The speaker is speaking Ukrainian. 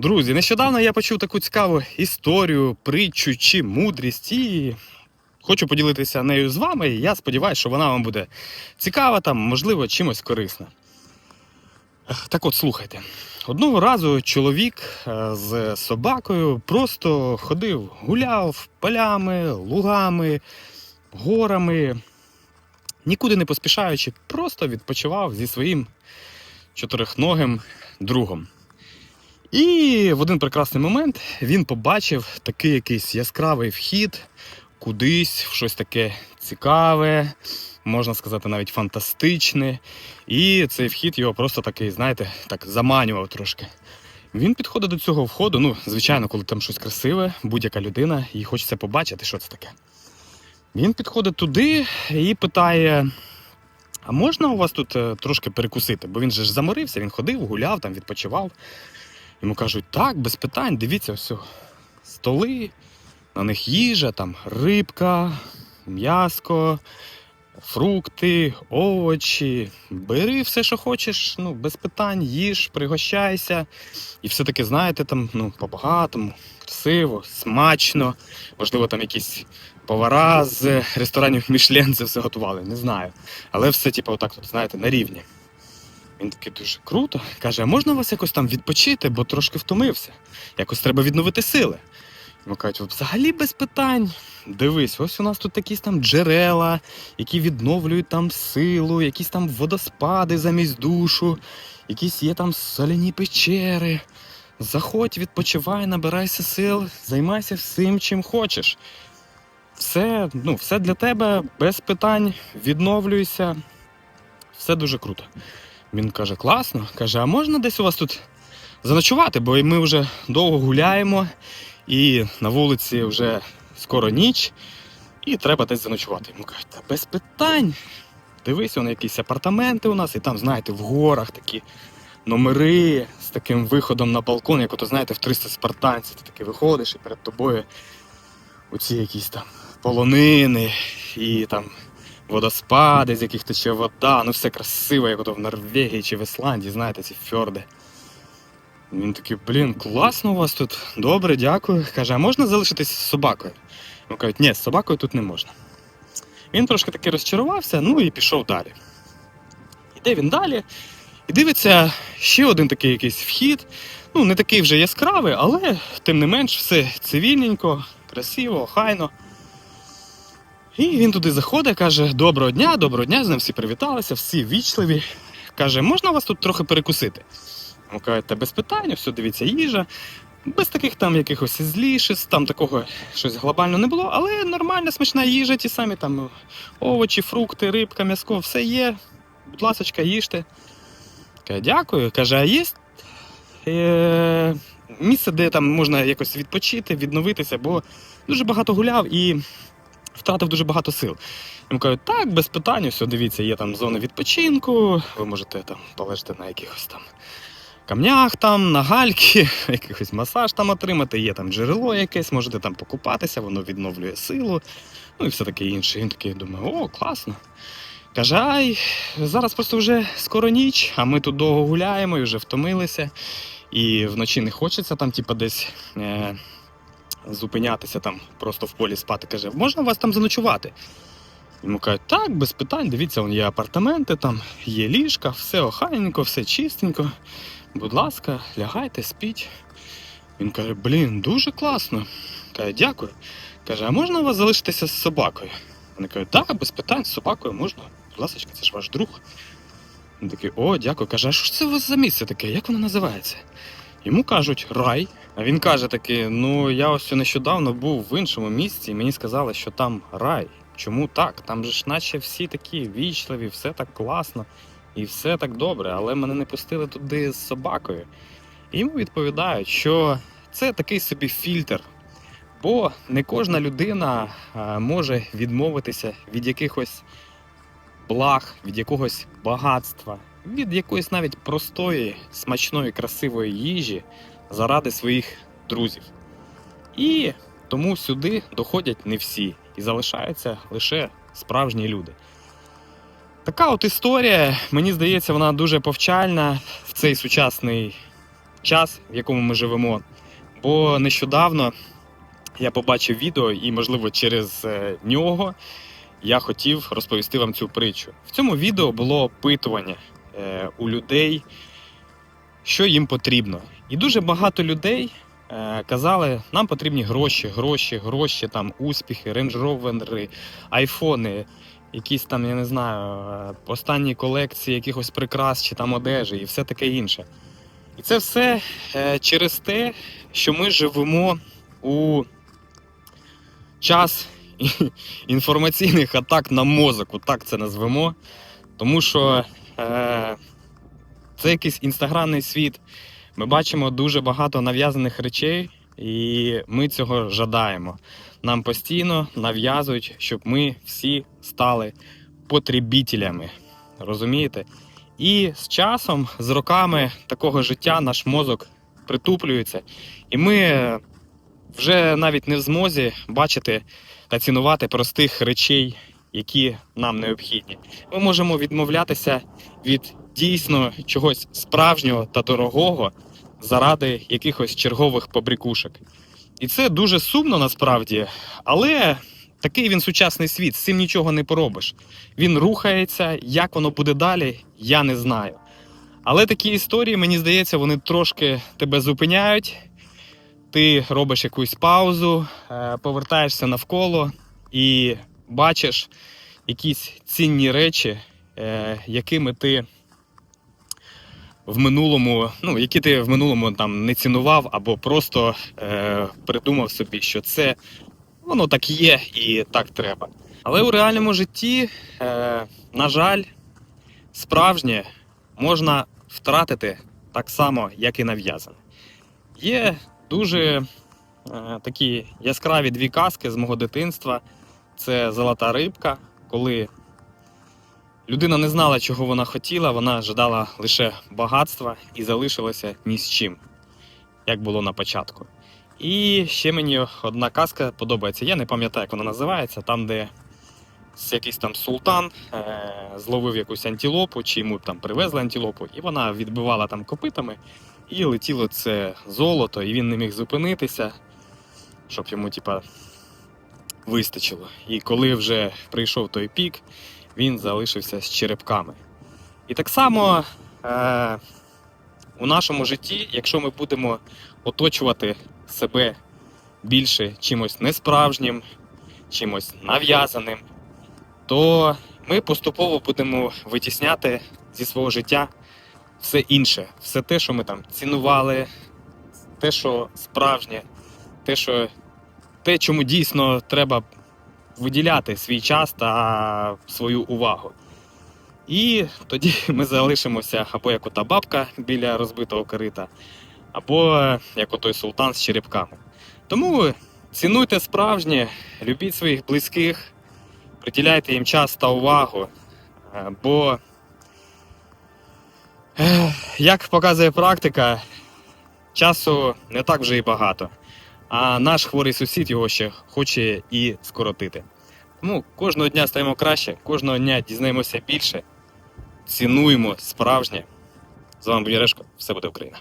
Друзі, нещодавно я почув таку цікаву історію, притчу чи мудрість і хочу поділитися нею з вами. І я сподіваюся, що вона вам буде цікава, там, можливо, чимось корисна. Так от слухайте. Одного разу чоловік е, з собакою просто ходив, гуляв полями, лугами, горами, нікуди не поспішаючи, просто відпочивав зі своїм чотирихногим другом. І в один прекрасний момент він побачив такий якийсь яскравий вхід кудись, в щось таке цікаве, можна сказати, навіть фантастичне. І цей вхід його просто такий, знаєте, так заманював трошки. Він підходить до цього входу. Ну, звичайно, коли там щось красиве, будь-яка людина, їй хочеться побачити, що це таке. Він підходить туди і питає: а можна у вас тут е, трошки перекусити? Бо він же ж заморився, він ходив, гуляв, там відпочивав. Йому кажуть, так, без питань, дивіться, все. Столи, на них їжа, там рибка, м'яско, фрукти, овочі. Бери все, що хочеш, ну, без питань, їж, пригощайся. І все-таки, знаєте, там, ну, по-багатому, красиво, смачно. Можливо, там якісь повара з ресторанів Мішлен це все готували, не знаю. Але все, типу, отак, от, знаєте, на рівні. Він такий дуже круто. Каже, а можна вас якось там відпочити, бо трошки втомився. Якось треба відновити сили. Йому кажуть, взагалі без питань. Дивись, ось у нас тут якісь там джерела, які відновлюють там силу, якісь там водоспади замість душу, якісь є там соляні печери. Заходь, відпочивай, набирайся сил, займайся всім, чим хочеш. Все, ну, все для тебе без питань, відновлюйся. Все дуже круто. Він каже, класно. Каже, а можна десь у вас тут заночувати, бо ми вже довго гуляємо, і на вулиці вже скоро ніч, і треба десь заночувати. Йому кажуть, та без питань. Дивись, вон якісь апартаменти у нас, і там, знаєте, в горах такі номери з таким виходом на балкон, як ото, знаєте, в 300 спартанців. Ти таки виходиш і перед тобою оці якісь там полонини і там водоспади, з яких тече вода, ну все красиво, як ото в Норвегії чи в Ісландії, знаєте, ці фьорди. Він такий, блін, класно у вас тут. Добре, дякую. Каже, а можна залишитись з собакою? Йому кажуть, ні, з собакою тут не можна. Він трошки таки розчарувався, ну і пішов далі. Іде він далі і дивиться ще один такий якийсь вхід. Ну, не такий вже яскравий, але тим не менш все цивільненько, красиво, охайно. І він туди заходить, каже: Доброго дня, доброго дня, з ним всі привіталися, всі вічливі. Каже, можна вас тут трохи перекусити? Йому кажуть, та без питань, все, дивіться, їжа. Без таких там якихось злішиць, там такого щось глобально не було, але нормальна смачна їжа, ті самі там овочі, фрукти, рибка, м'яско, все є. Будь ласка, їжте. Каже, дякую. Каже, а є е, місце, де там можна якось відпочити, відновитися, бо дуже багато гуляв і втратив дуже багато сил. Йому кажуть, так, без питань, все, дивіться, є там зони відпочинку, ви можете там полежати на якихось там камнях, там, на гальки, якийсь масаж там отримати, є там джерело якесь, можете там покупатися, воно відновлює силу, ну і все таке інше. Він такий думає, о, класно. Каже, ай, зараз просто вже скоро ніч, а ми тут довго гуляємо і вже втомилися. І вночі не хочеться там, типа, десь е, зупинятися там, просто в полі спати. Каже, можна вас там заночувати? Йому кажуть, так, без питань, дивіться, вон є апартаменти, там є ліжка, все охайненько, все чистенько. Будь ласка, лягайте, спіть. Він каже, блін, дуже класно. Каже, дякую. Каже, а можна у вас залишитися з собакою? Вони кажуть, так, без питань, з собакою можна. Будь ласка, це ж ваш друг. Він такий, о, дякую. Каже, а що ж це у вас за місце таке? Як воно називається? Йому кажуть рай. А він каже таки: ну я ось нещодавно був в іншому місці, і мені сказали, що там рай. Чому так? Там же ж наче всі такі вічливі, все так класно і все так добре, але мене не пустили туди з собакою. І йому відповідають, що це такий собі фільтр. Бо не кожна людина може відмовитися від якихось благ, від якогось багатства, від якоїсь навіть простої, смачної, красивої їжі заради своїх друзів. І тому сюди доходять не всі, і залишаються лише справжні люди. Така от історія, мені здається, вона дуже повчальна в цей сучасний час, в якому ми живемо. Бо нещодавно я побачив відео, і, можливо, через е, нього я хотів розповісти вам цю притчу. В цьому відео було опитування у людей, що їм потрібно. І дуже багато людей е, казали, нам потрібні гроші, гроші, гроші, там успіхи, рейндж-ровери, айфони, якісь там, я не знаю, е, останні колекції якихось прикрас чи там одежі і все таке інше. І це все е, через те, що ми живемо у час інформаційних атак на мозок, отак це назвемо. Тому що е, це якийсь інстаграмний світ. Ми бачимо дуже багато нав'язаних речей, і ми цього жадаємо. Нам постійно нав'язують, щоб ми всі стали потребітелями. Розумієте? І з часом, з роками такого життя, наш мозок притуплюється, і ми вже навіть не в змозі бачити та цінувати простих речей, які нам необхідні. Ми можемо відмовлятися від дійсно чогось справжнього та дорогого заради якихось чергових побрікушок. І це дуже сумно насправді, але такий він сучасний світ, з цим нічого не поробиш. Він рухається, як воно буде далі, я не знаю. Але такі історії, мені здається, вони трошки тебе зупиняють. Ти робиш якусь паузу, е, повертаєшся навколо і бачиш якісь цінні речі, е, якими ти в минулому, ну, які ти в минулому там не цінував, або просто е, придумав собі, що це воно так є і так треба. Але у реальному житті, е, на жаль, справжнє можна втратити так само, як і нав'язане. Є дуже е, такі яскраві дві казки з мого дитинства. Це золота рибка, коли людина не знала, чого вона хотіла, вона жадала лише багатства і залишилася ні з чим, як було на початку. І ще мені одна казка подобається. Я не пам'ятаю, як вона називається, там, де якийсь там султан е- зловив якусь антилопу, чи йому там привезли антилопу, і вона відбивала там копитами, і летіло це золото, і він не міг зупинитися, щоб йому, типа, вистачило. І коли вже прийшов той пік, він залишився з черепками. І так само е- у нашому житті, якщо ми будемо оточувати себе більше чимось несправжнім, чимось нав'язаним, то ми поступово будемо витісняти зі свого життя все інше, все те, що ми там цінували, те, що справжнє, те, що те, чому дійсно треба виділяти свій час та свою увагу. І тоді ми залишимося або як ота бабка біля розбитого корита, або як отой султан з черепками. Тому цінуйте справжнє, любіть своїх близьких, приділяйте їм час та увагу. Бо, як показує практика, часу не так вже і багато. А наш хворий сусід його ще хоче і скоротити. Тому кожного дня стаємо краще, кожного дня дізнаємося більше, цінуємо справжнє. З вами був Ярешко, все буде Україна.